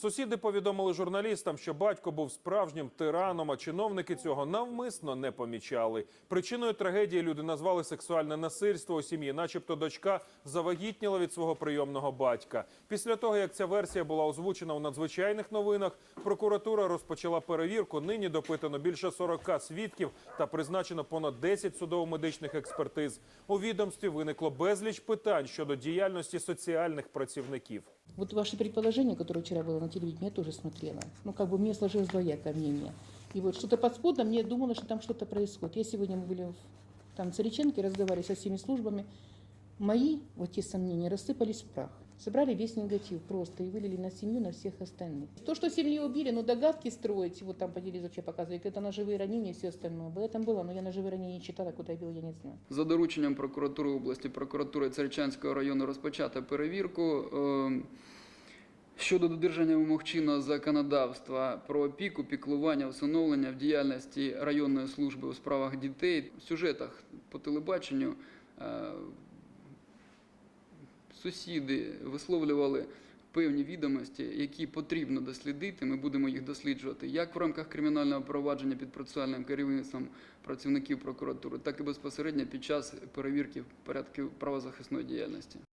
Сусіди повідомили журналістам, що батько був справжнім тираном, а чиновники цього навмисно не помічали. Причиною трагедії люди назвали сексуальне насильство у сім'ї, начебто дочка завагітніла від свого прийомного батька. Після того, як ця версія була озвучена у надзвичайних новинах, прокуратура розпочала перевірку. Нині допитано більше 40 свідків та призначено понад 10 судово-медичних експертиз. У відомстві виникло безліч питань щодо діяльності соціальних працівників. Вот ваши предположения, которые вчера было на телевидении, я тоже смотрела. Ну, как бы мне сложилось двоякое мнение. И вот что-то подспудно, мне думала, что там что-то происходит. Я сегодня мы были в там Цариченке, разговаривали со всеми службами. Мои вот те сомнения рассыпались в прах. Собрали весь негатив просто и вылили на семью, на всех остальных. То, что семью убили, ну догадки строить, вот там по телевизору вообще показывали, это ножевые ранения и все остальное. Бы это было, но я ножевые ранения не читала, куда я бил, я не знаю. За дорученням прокуратури області, прокуратури Царичанського району розпочата перевірку е, щодо додержання вимог чинного законодавства про опіку, піклування, всиновлення в діяльності районної служби у справах дітей в сюжетах по телебаченню. Сусіди висловлювали певні відомості, які потрібно дослідити. Ми будемо їх досліджувати як в рамках кримінального провадження під процесуальним керівництвом працівників прокуратури, так і безпосередньо під час перевірки порядків правозахисної діяльності.